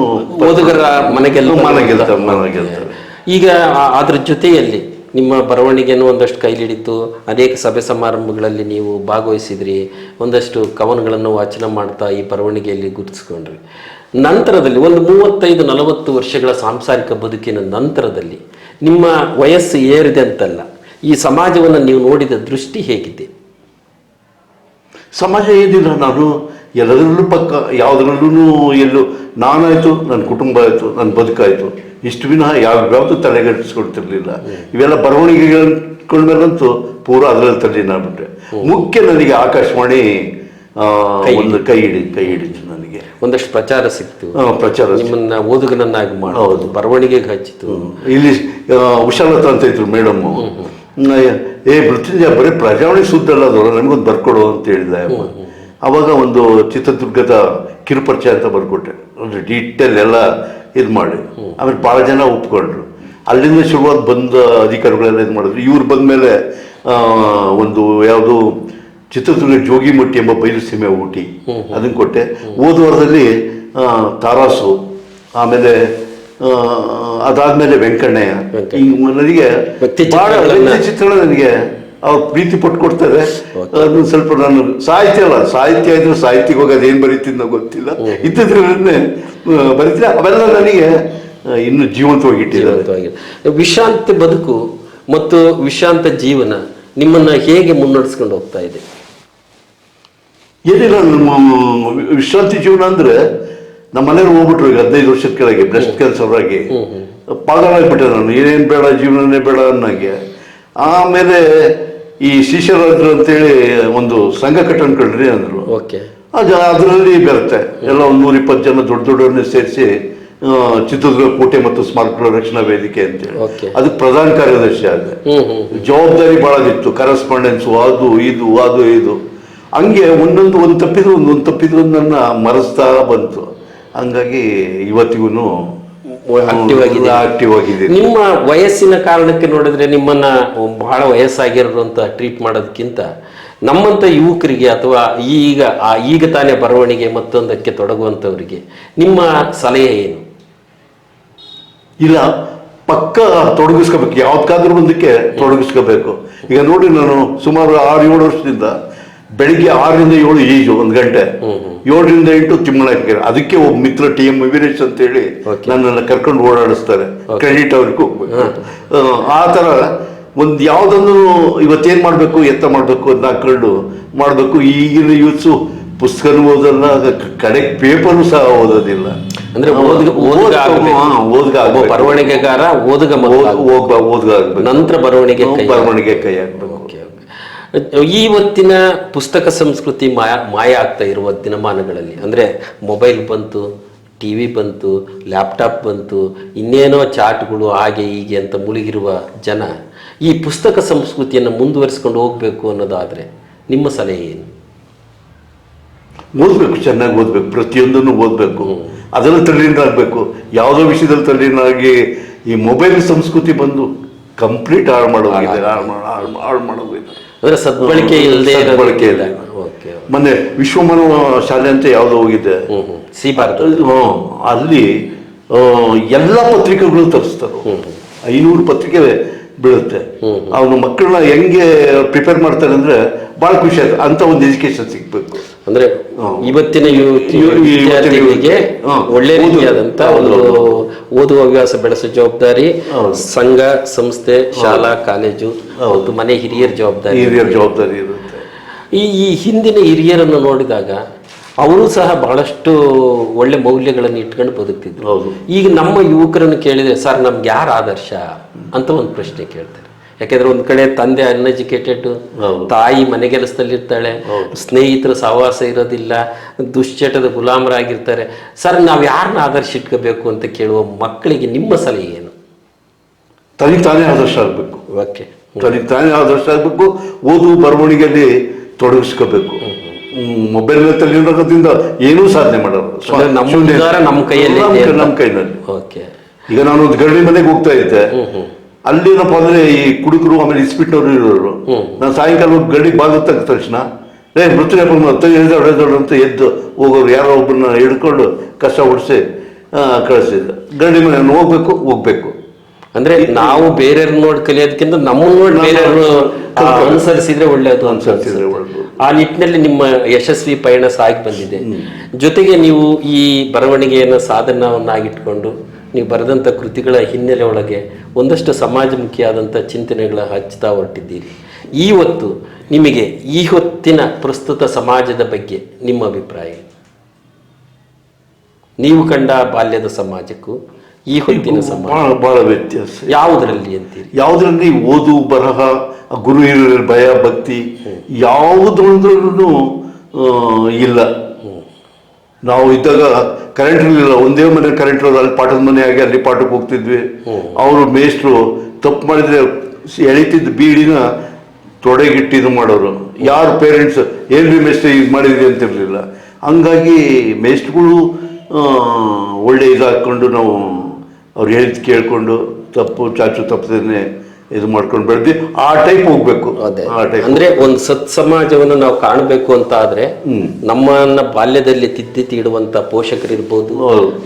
ಓದುಗರ ಮನೆಗೆಲ್ಲ ಮನೆಗೆಲ್ಲ ಈಗ ಅದ್ರ ಜೊತೆಯಲ್ಲಿ ನಿಮ್ಮ ಬರವಣಿಗೆಯನ್ನು ಒಂದಷ್ಟು ಕೈಲಿಡಿತು ಅನೇಕ ಸಭೆ ಸಮಾರಂಭಗಳಲ್ಲಿ ನೀವು ಭಾಗವಹಿಸಿದ್ರಿ. ಒಂದಷ್ಟು ಕವನಗಳನ್ನು ವಾಚನ ಮಾಡ್ತಾ ಈ ಬರವಣಿಗೆಯಲ್ಲಿ ಗುರುತಿಸ್ಕೊಂಡ್ರಿ. ನಂತರದಲ್ಲಿ ಒಂದು ಮೂವತ್ತೈದು ನಲವತ್ತು ವರ್ಷಗಳ ಸಾಂಸಾರಿಕ ಬದುಕಿನ ನಂತರದಲ್ಲಿ ನಿಮ್ಮ ವಯಸ್ಸು ಏರಿದೆ ಅಂತಲ್ಲ ಈ ಸಮಾಜವನ್ನು ನೀವು ನೋಡಿದ ದೃಷ್ಟಿ ಹೇಗಿದೆ? ಸಮಾಜ ಏನಿಲ್ಲ ನಾನು ಎಲ್ಲದರಲ್ಲೂ ಪಕ್ಕ ಯಾವುದರಲ್ಲೂ ಎಲ್ಲೂ ನಾನಾಯಿತು ನನ್ನ ಕುಟುಂಬ ಆಯಿತು ನನ್ನ ಬದುಕಾಯಿತು ಇಷ್ಟು ವಿನಃ ಯಾವ ಯಾವುದು ತಲೆಗೆಡಿಸ್ಕೊಳ್ತಿರ್ಲಿಲ್ಲ. ಇವೆಲ್ಲ ಬರವಣಿಗೆಗಳಂತೂ ಪೂರ ಅದರಲ್ಲಿ ತಲೆನಾಗ್ಬಿಟ್ಟೆ ಮುಖ್ಯ ನನಗೆ ಆಕಾಶವಾಣಿ ಒಂದು ಕೈ ಹಿಡಿ ಕೈ ಹಿಡಿತು. ನನಗೆ ಒಂದಷ್ಟು ಪ್ರಚಾರ ಸಿಕ್ತು. ಪ್ರಚಾರ ನಿಮ್ಮನ್ನ ಓದುಗನನ್ನಾಗಿ ಮಾಡೋದು ಬರವಣಿಗೆಗೆ ಹಚ್ಚಿತು. ಇಲ್ಲಿ ಹುಷಾರತ ಅಂತ ಇದ್ರು ಮೇಡಮ್. ಏ ಮೃತ್ಯುಂಜಯ ಬರೀ ಪ್ರಜಾವಣಿ ಸುದ್ದಿ ಅಲ್ಲ ಅದು ನನಗೊಂದು ಬರ್ಕೊಡು ಅಂತ ಹೇಳಿದ ಅವಾಗ ಒಂದು ಚಿತ್ರದುರ್ಗದ ಕಿರುಪರಿಚಯ ಅಂತ ಬರ್ಕೊಟ್ಟೆ. ಅಂದ್ರೆ ಡೀಟೇಲ್ ಎಲ್ಲ ಇದು ಮಾಡಿ. ಆಮೇಲೆ ಭಾಳ ಜನ ಒಪ್ಕೊಂಡ್ರು. ಅಲ್ಲಿಂದ ಶುರುವಾದ ಬಂದ ಅಧಿಕಾರಿಗಳೆಲ್ಲ ಇದು ಮಾಡಿದ್ರು. ಇವ್ರು ಬಂದಮೇಲೆ ಒಂದು ಯಾವುದು ಚಿತ್ರದುರ್ಗ ಜೋಗಿಮಟ್ಟಿ ಎಂಬ ಬಯಲು ಸೀಮೆ ಊಟಿ. ಅದನ್ನು ಕೊಟ್ಟೆ. ಹೋದ ವಾರದಲ್ಲಿ ಆ, ತಾರಾಸು ಆಮೇಲೆ ಆ, ಅದಾದ್ಮೇಲೆ ವೆಂಕಣ್ಣಯ್ಯ. ವೆಂಕಣ್ಣ. ಈ ನನಗೆ ಚಿತ್ರಗಳ ನನಗೆ ಅವ್ರು ಪ್ರೀತಿ ಪಟ್ಟು ಕೊಡ್ತಾರೆ ಅದನ್ನ ಸ್ವಲ್ಪ ನಾನು ಸಾಹಿತ್ಯ ಅಲ್ಲ ಸಾಹಿತ್ಯ ಇದ್ರೆ ಸಾಹಿತ್ಯಕ್ಕೆ ಹೋಗಿ ಅದೇನು ಬರೀತೀನಿ ನಾವು ಗೊತ್ತಿಲ್ಲ. ಇದ್ದದ್ರನ್ನೇ ಬರೀತೀನಿ. ಅವೆಲ್ಲ ನನಗೆ ಇನ್ನು ಜೀವಂತವಾಗಿ ಇಟ್ಟಿದ್ದಾರೆ. ವಿಶ್ರಾಂತಿ ಬದುಕು ಮತ್ತು ವಿಶ್ರಾಂತ ಜೀವನ ನಿಮ್ಮನ್ನ ಹೇಗೆ ಮುನ್ನಡೆಸ್ಕೊಂಡು ಹೋಗ್ತಾ ಇದೆ? ಏನಿಲ್ಲ ನಮ್ಮ ವಿಶ್ರಾಂತಿ ಜೀವನ ಅಂದ್ರೆ ನಮ್ಮ ಹೋಗ್ಬಿಟ್ರು ಈಗ ಹದಿನೈದು ವರ್ಷದ ಕೆಳಗೆ ಬ್ರೆಸ್ಟ್ ಕ್ಯಾನ್ಸರ್ ಆಗಿ ಪಾಗಲಾಗ್ಬಿಟ್ಟೆ ನಾನು. ಏನೇನು ಬೇಡ ಜೀವನನೇ ಬೇಡ ಅನ್ನಂಗೆ. ಆಮೇಲೆ ಈ ಶಿಷ್ಯರಾದ್ರು ಅಂತೇಳಿ ಒಂದು ಸಂಘ ಕಟ್ಟಣ್ಕೊಳ್ರಿ ಅಂದ್ರು. ಓಕೆ. ಅದು ಅದರಲ್ಲಿ ಬರುತ್ತೆ. ಎಲ್ಲ ಒಂದು ನೂರ ಇಪ್ಪತ್ತು ಜನ ದೊಡ್ಡ ದೊಡ್ಡವ್ರನ್ನ ಸೇರಿಸಿ ಚಿತ್ರದುರ್ಗ ಕೋಟೆ ಮತ್ತು ಸ್ಮಾರಕಗಳ ರಕ್ಷಣಾ ವೇದಿಕೆ ಅಂತೇಳಿ. ಅದು ಅದಕ್ಕೆ ಪ್ರಧಾನ ಕಾರ್ಯದರ್ಶಿ ಆಗಿದೆ ಹ್ಮ್ ಬಹಳ ಜವಾಬ್ದಾರಿ ಭಾಳದಿತ್ತು ಕರೆಸ್ಪಾಂಡೆನ್ಸು ಅದು ಇದು ಅದು ಇದು. ಹಂಗೆ ಒಂದೊಂದು ಒಂದು ತಪ್ಪಿದ್ರು ಒಂದೊಂದು ತಪ್ಪಿದ್ರು ನನ್ನ ಮರೆಸ್ತಾ ಬಂತು. ಹಂಗಾಗಿ ಇವತ್ತಿಗೂ ಆಕ್ಟಿವ್ ಆಗಿದೆ. ನಿಮ್ಮ ವಯಸ್ಸಿನ ಕಾರಣಕ್ಕೆ ನೋಡಿದ್ರೆ ನಿಮ್ಮನ್ನ ಬಹಳ ವಯಸ್ಸಾಗಿರೋರು ಅಂತ ಟ್ರೀಟ್ ಮಾಡೋದಕ್ಕಿಂತ ನಮ್ಮಂತ ಯುವಕರಿಗೆ ಅಥವಾ ಈಗ ಆ ಈಗ ತಾನೇ ಬರವಣಿಗೆ ಮತ್ತೊಂದಕ್ಕೆ ತೊಡಗುವಂಥವರಿಗೆ ನಿಮ್ಮ ಸಲಹೆ ಏನು? ಇಲ್ಲ ಪಕ್ಕ ತೊಡಗಿಸ್ಕೋಬೇಕು. ಯಾವ್ದಕ್ಕಾದ್ರೂ ಒಂದಕ್ಕೆ ತೊಡಗಿಸ್ಕೋಬೇಕು. ಈಗ ನೋಡಿ ನಾನು ಸುಮಾರು ಆರು ಏಳು ವರ್ಷದಿಂದ ಬೆಳಿಗ್ಗೆ ಆರರಿಂದ ಏಳು ಈಜು ಒಂದು ಗಂಟೆ. ಏಳರಿಂದ ಎಂಟು ತಿಮ್ಮಳಕೆರೆ ಅದಕ್ಕೆ ಒಬ್ಬ ಮಿತ್ರ ಟಿ ಎಂ ವೀರೇಶ್ ಅಂತ ಹೇಳಿ. ನನ್ನನ್ನು ಕರ್ಕೊಂಡು ಓಡಾಡಿಸ್ತಾರೆ. ಕ್ರೆಡಿಟ್ ಅವ್ರಿಗೂ ಆ ಥರ ಒಂದು ಯಾವುದನ್ನು ಇವತ್ತೇನು ಮಾಡಬೇಕು ಎತ್ತ ಮಾಡಬೇಕು ಅಂತ ಹಾಕೊಂಡು ಮಾಡಬೇಕು. ಈಗಿನ ಯೂತ್ಸು ಪುಸ್ತಕ ಓದಲ್ಲ ಕಡೆ ಪೇಪರು ಸಹ ಓದೋದಿಲ್ಲ. ಅಂದ್ರೆ ಆಗ್ಬೇಕು. ಬರವಣಿಗೆಗಾರ ಓದುಗ ಆಗ್ಬೇಕು. ಓದ್ಗ ಆಗ್ಬೇಕು. ನಂತರ ಬರವಣಿಗೆ ಕೈ ಬರವಣಿಗೆ ಕೈ ಓಕೆ. ಇವತ್ತಿನ ಪುಸ್ತಕ ಸಂಸ್ಕೃತಿ ಮಾಯ ಮಾಯ ಆಗ್ತಾ ಇರುವ ದಿನಮಾನಗಳಲ್ಲಿ ಅಂದರೆ ಮೊಬೈಲ್ ಬಂತು ಟಿ ವಿ ಬಂತು ಲ್ಯಾಪ್ಟಾಪ್ ಬಂತು ಇನ್ನೇನೋ ಚಾಟ್ಗಳು ಹಾಗೆ ಹೀಗೆ ಅಂತ ಮುಳುಗಿರುವ ಜನ ಈ ಪುಸ್ತಕ ಸಂಸ್ಕೃತಿಯನ್ನು ಮುಂದುವರಿಸ್ಕೊಂಡು ಹೋಗಬೇಕು ಅನ್ನೋದಾದರೆ ನಿಮ್ಮ ಸಲಹೆ ಏನು? ಓದಬೇಕು ಚೆನ್ನಾಗಿ ಓದಬೇಕು ಪ್ರತಿಯೊಂದನ್ನು ಓದಬೇಕು. ಅದನ್ನು ತಲ್ಲೀನರಾಗಬೇಕು. ಯಾವುದೋ ವಿಷಯದಲ್ಲಿ ತಲ್ಲೀನರಾಗಿ ಈ ಮೊಬೈಲ್ ಸಂಸ್ಕೃತಿ ಬಂದು ಕಂಪ್ಲೀಟ್ ಹಾಳು ಮಾಡೋಗಿದೆ ಹಾಳು ಹಾಳು ಹಾಳು ಅಂದರೆ ಸದ್ಬಳಕೆ ಇಲ್ಲದೆ ಸದ್ಬಳಕೆ ಇಲ್ಲ. ಓಕೆ ಮೊನ್ನೆ ವಿಶ್ವಮಾನವ ಶಾಲೆ ಅಂತ ಯಾವುದೋ ಹೋಗಿದ್ದೆ ಸಿ ಭಾರತ ಅಲ್ಲಿ ಎಲ್ಲಾ ಎಲ್ಲ ಪತ್ರಿಕೆಗಳು ತರಿಸ್ತಾರೆ. ಐನೂರು ಪತ್ರಿಕೆ ಬೀಳುತ್ತೆ. ಅವನು ಮಕ್ಕಳನ್ನ ಹೆಂಗೆ ಪ್ರಿಪೇರ್ ಮಾಡ್ತಾರೆ ಅಂದ್ರೆ ಬಹಳ ಖುಷಿ ಆಯ್ತು ಅಂತ ಒಂದು ಎಜುಕೇಶನ್ ಸಿಗ್ಬೇಕು. ಅಂದ್ರೆ ಇವತ್ತಿನ ವಿದ್ಯಾರ್ಥಿಗಳಿಗೆ. ಒಳ್ಳೆ. ರೀತಿಯಾದಂತ ಒಂದು. ಓದುವ. ಹವ್ಯಾಸ ಬೆಳೆಸೋ ಜವಾಬ್ದಾರಿ ಸಂಘ ಸಂಸ್ಥೆ ಶಾಲಾ ಕಾಲೇಜು ಮತ್ತು ಮನೆ ಹಿರಿಯರ ಜವಾಬ್ದಾರಿ ಹಿರಿಯರ ಜವಾಬ್ದಾರಿ ಇರುತ್ತೆ. ಈ ಈ ಹಿಂದಿನ ಹಿರಿಯರನ್ನು ನೋಡಿದಾಗ ಅವರು ಸಹ ಬಹಳಷ್ಟು ಒಳ್ಳೆ ಮೌಲ್ಯಗಳನ್ನು ಇಟ್ಕೊಂಡು ಬದುಕ್ತಿದ್ರು. ಈಗ ನಮ್ಮ ಯುವಕರನ್ನು ಕೇಳಿದ್ರೆ ಸರ್ ನಮ್ಗೆ ಯಾರು ಆದರ್ಶ? ಅಂತ ಒಂದು ಪ್ರಶ್ನೆ ಕೇಳ್ತಾರೆ. ಯಾಕೆಂದ್ರೆ ಒಂದ್ ಕಡೆ ತಂದೆ ಅನ್ಎಜುಕೇಟೆಡ್. ತಾಯಿ ಮನೆಗೆಲಸದಲ್ಲಿರ್ತಾಳೆ ಸ್ನೇಹಿತರ ಸಹವಾಸ ಇರೋದಿಲ್ಲ ದುಶ್ಚಟದ ಗುಲಾಮರಾಗಿರ್ತಾರೆ. ಸರ್ ನಾವು ಯಾರನ್ನ ಆದರ್ಶ ಇಟ್ಕೋಬೇಕು ಅಂತ ಕೇಳುವ ಮಕ್ಕಳಿಗೆ ನಿಮ್ಮ ಸಲಹೆ ಏನು? ತನಿಗೆ ತಾನೇ ಆದರ್ಶ ಆಗಬೇಕು. ಓಕೆ. ತನಿಗೆ ತಾನೇ ಆದರ್ಶ ಆಗಬೇಕು ಓದು ಬರವಣಿಗೆಯಲ್ಲಿ ತೊಡಗಿಸ್ಕೋಬೇಕು. ಮೊಬೈಲ್ ತಲ್ಲಿರೋದ್ರಿಂದ ಏನೂ ಸಾಧನೆ ಮಾಡೋದು ನಮ್ಮ ಕೈಯಲ್ಲಿ. ನಮ್ಮ ಕೈನಲ್ಲಿ. ಓಕೆ. ಈಗ ನಾನು ಒಂದು ಗರಡಿ ಮನೆಗೆ ಹೋಗ್ತಾ ಇದ್ದೆ. ಅಲ್ಲಿ ಏನಪ್ಪ ಅಂದ್ರೆ ಈ ಕುಡುಕರು ಆಮೇಲೆ ಇಸ್ಪಿಟ್ಟವರು ಇರೋರು. ನಾನು ಸಾಯಂಕಾಲ ಗಡಿ ಗರಡಿ ಬಾಗಿಲು ತೆಗೆದ ತಕ್ಷಣ ಏ ಮೃತ್ಯು ಎಳೆದವ್ರು ಎಳೆದವ್ರು ಅಂತ ಎದ್ದು ಹೋಗೋರು ಯಾರೋ ಒಬ್ಬರನ್ನ ಹಿಡ್ಕೊಂಡು ಕಷ್ಟ ಹೊಡಿಸಿ ಕಳಿಸಿದ್ರು. ಗಡಿ ಮನೆ ಹೋಗ್ಬೇಕು ಹೋಗ್ಬೇಕು. ಅಂದ್ರೆ ನಾವು ಬೇರೆ ನೋಡಿ ಕಲಿಯೋದಕ್ಕಿಂತ ನಮ್ಮನ್ನ ನೋಡಿ ಕಲ್ತ್ಕೊಳ್ಳಿ. ಅನುಸರಿಸಿದ್ರೆ ಒಳ್ಳೆಯದು ಅನುಸರಿಸಿದ್ರೆ ಆ ನಿಟ್ಟಿನಲ್ಲಿ ನಿಮ್ಮ ಯಶಸ್ವಿ ಪಯಣ ಸಾಗಿ ಬಂದಿದೆ. ಜೊತೆಗೆ ನೀವು ಈ ಬರವಣಿಗೆಯನ್ನು ಸಾಧನವನ್ನಾಗಿಟ್ಕೊಂಡು ನೀವು ಬರೆದಂಥ ಕೃತಿಗಳ ಹಿನ್ನೆಲೆ ಒಳಗೆ ಒಂದಷ್ಟು ಸಮಾಜಮುಖಿಯಾದಂಥ ಚಿಂತನೆಗಳ ಹಚ್ಚುತ್ತಾ ಹೊರಟಿದ್ದೀರಿ. ಈ ಹೊತ್ತು ನಿಮಗೆ ಈ ಹೊತ್ತಿನ ಪ್ರಸ್ತುತ ಸಮಾಜದ ಬಗ್ಗೆ ನಿಮ್ಮ ಅಭಿಪ್ರಾಯ? ನೀವು ಕಂಡ ಬಾಲ್ಯದ ಸಮಾಜಕ್ಕೂ ಈ ಹೊತ್ತಿನ ಸಮಾಜ ಬಹಳ ವ್ಯತ್ಯಾಸ. ಯಾವುದರಲ್ಲಿ ಅಂತೀರಿ? ಯಾವುದರಲ್ಲಿ ಓದು ಬರಹ ಗುರು ಹಿರಿಯರ ಭಯ ಭಕ್ತಿ ಯಾವುದ್ರಲ್ಲೂ ಇಲ್ಲ. ನಾವು ಇದ್ದಾಗ ಕರೆಂಟ್ ಇರಲಿಲ್ಲ. ಒಂದೇ ಮನೆ ಕರೆಂಟ್ ಇರೋದು ಅಲ್ಲಿ ಪಾಠದ ಮನೆ ಆಗಿ ಅಲ್ಲಿ ಪಾಠಕ್ಕೆ ಹೋಗ್ತಿದ್ವಿ. ಅವರು ಮೇಸ್ಟ್ರು ತಪ್ಪು ಮಾಡಿದ್ರೆ ಎಳಿತಿದ್ದ ಬೀಡಿನ ತೊಡೆಗಿಟ್ಟು ಇದು ಮಾಡೋರು. ಯಾರು ಪೇರೆಂಟ್ಸ್ ಏನು ಬಿ ಮೇಸ್ಟ್ರಿ ಈಗ ಮಾಡಿದ್ವಿ ಅಂತಿರಲಿಲ್ಲ. ಹಂಗಾಗಿ ಮೇಸ್ಟ್ಗಳು ಒಳ್ಳೆ ಇದು ಹಾಕ್ಕೊಂಡು ನಾವು ಅವ್ರು ಹೇಳಿದ್ ಕೇಳಿಕೊಂಡು ತಪ್ಪು ಚಾಚು ತಪ್ಪದೇನೆ ಇದು ಮಾಡ್ಕೊಂಡು ಬೆಳೆದ್ವಿ ಆ ಟೈಪ್ ಹೋಗ್ಬೇಕು. ಅದೇ. ಆ ಟೈಪ್ ಅಂದ್ರೆ ಒಂದು ಸತ್ ಸಮಾಜವನ್ನು ನಾವು ಕಾಣಬೇಕು ಅಂತ ಆದ್ರೆ ನಮ್ಮನ್ನ ಬಾಲ್ಯದಲ್ಲಿ ತಿದ್ದಿ ತೀಡುವಂತ ಪೋಷಕರಿರ್ಬೋದು.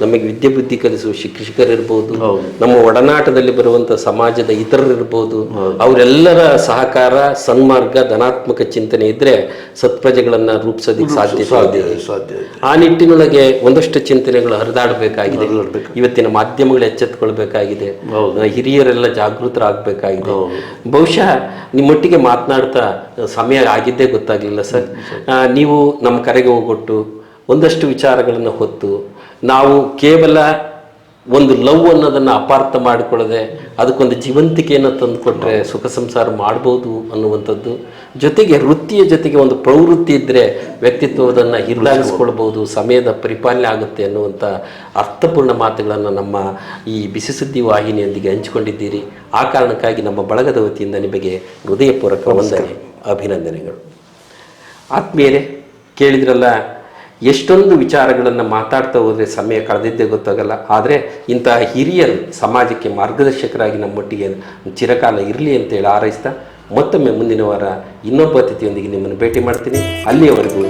ನಮಗೆ ವಿದ್ಯೆ ಬುದ್ಧಿ ಕಲಿಸುವ ಶಿಕ್ಷಕರಿರ್ಬೋದು. ನಮ್ಮ ಒಡನಾಟದಲ್ಲಿ ಬರುವಂತ ಸಮಾಜದ ಇತರರಿರ್ಬೋದು ಅವರೆಲ್ಲರ ಸಹಕಾರ ಸನ್ಮಾರ್ಗ ಧನಾತ್ಮಕ ಚಿಂತನೆ ಇದ್ರೆ ಸತ್ಪ್ರಜೆಗಳನ್ನ ರೂಪಿಸೋದಕ್ಕೆ ಸಾಧ್ಯ ಸಾಧ್ಯ ಆ ನಿಟ್ಟಿನೊಳಗೆ ಒಂದಷ್ಟು ಚಿಂತನೆಗಳು ಹರಿದಾಡಬೇಕಾಗಿದೆ. ಇವತ್ತಿನ ಮಾಧ್ಯಮಗಳು ಎಚ್ಚೆತ್ತುಕೊಳ್ಬೇಕಾಗಿದೆ. ಹಿರಿಯರೆಲ್ಲ ಜಾಗೃತರಾಗಬೇಕಾಗಿದೆ. ಬಹುಶಃ ನಿಮ್ಮೊಟ್ಟಿಗೆ ಮಾತನಾಡ್ತಾ ಸಮಯ ಆಗಿದ್ದೇ ಗೊತ್ತಾಗಲಿಲ್ಲ ಸರ್. ನೀವು ನಮ್ಮ ಕರೆಗೆ ಹೋಗೊಟ್ಟು ಒಂದಷ್ಟು ವಿಚಾರಗಳನ್ನು ಹೊತ್ತು ನಾವು ಕೇವಲ ಒಂದು ಲವ್ ಅನ್ನೋದನ್ನು ಅಪಾರ್ಥ ಮಾಡಿಕೊಳ್ಳದೆ ಅದಕ್ಕೊಂದು ಜೀವಂತಿಕೆಯನ್ನು ತಂದುಕೊಟ್ರೆ ಸುಖ ಸಂಸಾರ ಮಾಡ್ಬೋದು ಅನ್ನುವಂಥದ್ದು. ಜೊತೆಗೆ ವೃತ್ತಿಯ ಜೊತೆಗೆ ಒಂದು ಪ್ರವೃತ್ತಿ ಇದ್ದರೆ ವ್ಯಕ್ತಿತ್ವವನ್ನು ಹಿರಿದಾಗಿಸ್ಕೊಳ್ಬೋದು ಸಮಯದ ಪರಿಪಾಲನೆ ಆಗುತ್ತೆ ಅನ್ನುವಂಥ ಅರ್ಥಪೂರ್ಣ ಮಾತುಗಳನ್ನು ನಮ್ಮ ಈ ಬಿಸಿ ಸುದ್ದಿ ವಾಹಿನಿಯೊಂದಿಗೆ ಹಂಚಿಕೊಂಡಿದ್ದೀರಿ. ಆ ಕಾರಣಕ್ಕಾಗಿ ನಮ್ಮ ಬಳಗದ ವತಿಯಿಂದ ನಿಮಗೆ ಹೃದಯಪೂರ್ವಕ ವಂದನೆ ಅಭಿನಂದನೆಗಳು. ಆತ್ಮೀಯರೇ ಕೇಳಿದ್ರಲ್ಲ ಎಷ್ಟೊಂದು ವಿಚಾರಗಳನ್ನು ಮಾತಾಡ್ತಾ ಹೋದರೆ ಸಮಯ ಕಳೆದಿದ್ದೇ ಗೊತ್ತಾಗಲ್ಲ. ಆದರೆ ಇಂತಹ ಹಿರಿಯರು ಸಮಾಜಕ್ಕೆ ಮಾರ್ಗದರ್ಶಕರಾಗಿ ನಮ್ಮೊಟ್ಟಿಗೆ ಚಿರಕಾಲ ಇರಲಿ ಅಂತೇಳಿ ಹಾರೈಸ್ತಾ ಮತ್ತೊಮ್ಮೆ ಮುಂದಿನ ವಾರ ಇನ್ನೊಬ್ಬ ಅತಿಥಿಯೊಂದಿಗೆ ನಿಮ್ಮನ್ನು ಭೇಟಿ ಮಾಡ್ತೀನಿ. ಅಲ್ಲಿಯವರೆಗೂ